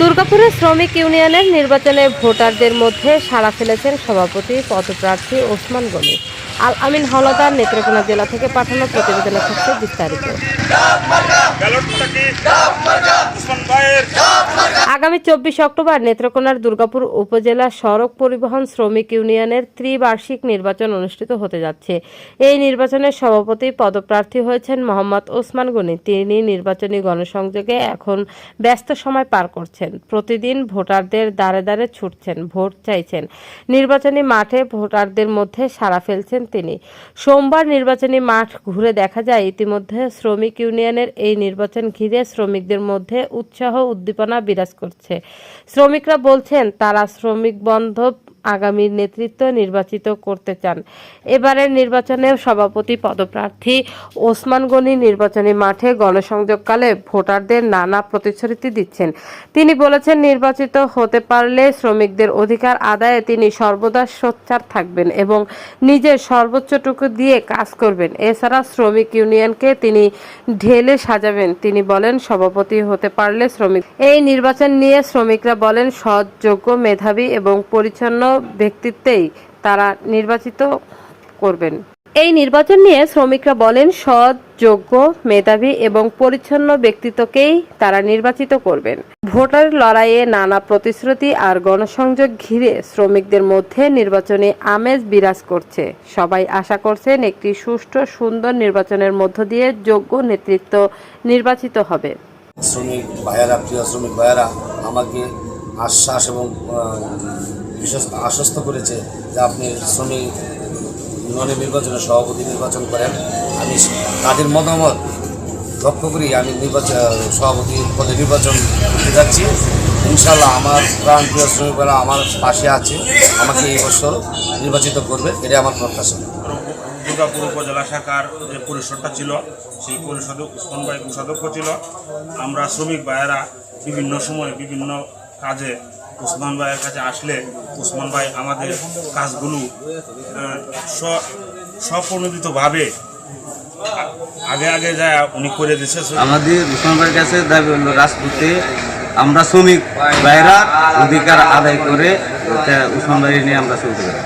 দুর্গাপুরের শ্রমিক ইউনিয়নের নির্বাচনে ভোটারদের মধ্যে সাড়া ফেলেছেন সভাপতি, পদপ্রার্থী ওসমান গনি। আল আমিন হলদার নেত্রকোনা জেলা থেকে পাঠানো প্রতিবেদনে থাকছে বিস্তারিত। আগামী চব্বিশ অক্টোবর নেত্রকোনার দুর্গাপুর উপজেলা সড়ক পরিবহন শ্রমিক ইউনিয়নের ত্রিবার্ষিক নির্বাচন অনুষ্ঠিত হতে যাচ্ছে। এই নির্বাচনের সভাপতি পদপ্রার্থী হয়েছেন মোহাম্মদ ওসমান গনি। তিনি নির্বাচনী গণসংযোগে এখন ব্যস্ত সময় পার করছেন। প্রতিদিন ভোটারদের দ্বারে দ্বারে ছুটছেন, ভোট চাইছেন। নির্বাচনী মাঠে ভোটারদের মধ্যে সাড়া ফেলছেন তিনি। সোমবার নির্বাচনী মাঠ ঘুরে দেখা যায়, ইতিমধ্যে শ্রমিক ইউনিয়নের এই নির্বাচন ঘিরে শ্রমিকদের মধ্যে উৎসাহ উদ্দীপনা বিরাজ করছে। শ্রমিকরা বলছেন তারা শ্রমিক বান্ধব আগামী নেতৃত্ব নির্বাচিত করতে চান। এবারের নির্বাচনে সভাপতি পদপ্রার্থী ওসমান গনি নির্বাচনী মাঠে গণসংযোগকালে ভোটারদের নানা প্রতিশ্রুতি দিচ্ছেন। তিনি বলেছেন, নির্বাচিত হতে পারলে শ্রমিকদের অধিকার আদায়ে তিনি সর্বদা সোচ্চার থাকবেন এবং নিজের সর্বোচ্চটুকু দিয়ে কাজ করবেন। এছাড়া শ্রমিক ইউনিয়নকে তিনি ঢেলে সাজাবেন। তিনি বলেন, সভাপতি হতে পারলে শ্রমিক এই নির্বাচন নিয়ে শ্রমিকরা বলেন, সৎ, যোগ্য, মেধাবী এবং পরিচ্ছন্ন ব্যক্তিত্বেই তারা নির্বাচিত করবেন। এই নির্বাচন নিয়ে শ্রমিকরা বলেন সৎ যোগ্য মেধাবী এবং পরিচ্ছন্ন ব্যক্তিত্বকেই তারা নির্বাচিত করবেন। ভোটার লড়াইয়ে নানা প্রতিশ্রুতি আর গণসংযোগ ঘিরে শ্রমিকদের মধ্যে নির্বাচনী আমেজ বিরাজ করছে। সবাই আশা করছেন একটি সুষ্ঠু সুন্দর নির্বাচনের মধ্য দিয়ে যোগ্য নেতৃত্ব নির্বাচিত হবে। শ্রমিক ভাইয়ারা প্রিয় শ্রমিক ভাইয়ারা আমাকে আশ্বাস এবং বিশেষ আশ্বস্ত করেছে যে আপনি শ্রমিক ইউনিয়নের নির্বাচনে সভাপতি নির্বাচন করেন। আমি তাদের মতামত লক্ষ্য করি আমি নির্বাচন সভাপতি পদে নির্বাচন করতে যাচ্ছি। ইনশাল্লাহ আমার প্রাণ প্রিয় শ্রমিক ভাইরা আমার পাশে আছে, আমাকে এই বছর নির্বাচিত করবে, এটাই আমার প্রত্যাশা। দুর্গাপুর উপজেলা শাখার যে পরিষদটা ছিল, সেই পরিষদে উসমান ভাই কোষাধ্যক্ষ ছিল। আমরা শ্রমিক ভাইয়েরা বিভিন্ন সময় বিভিন্ন কাজে উসমান ভাইয়ের কাছে আসলে উসমান ভাই আমাদের কাজগুলো সপ্রণোদিতভাবে আগে আগে যা উনি করে দিচ্ছে আমাদের উসমান ভাইয়ের কাছে দাবি হলো, রাজপুতে আমরা শ্রমিক ভাইরা অধিকার আদায় করে উসমান ভাই নিয়ে আমরা চলতে পারি।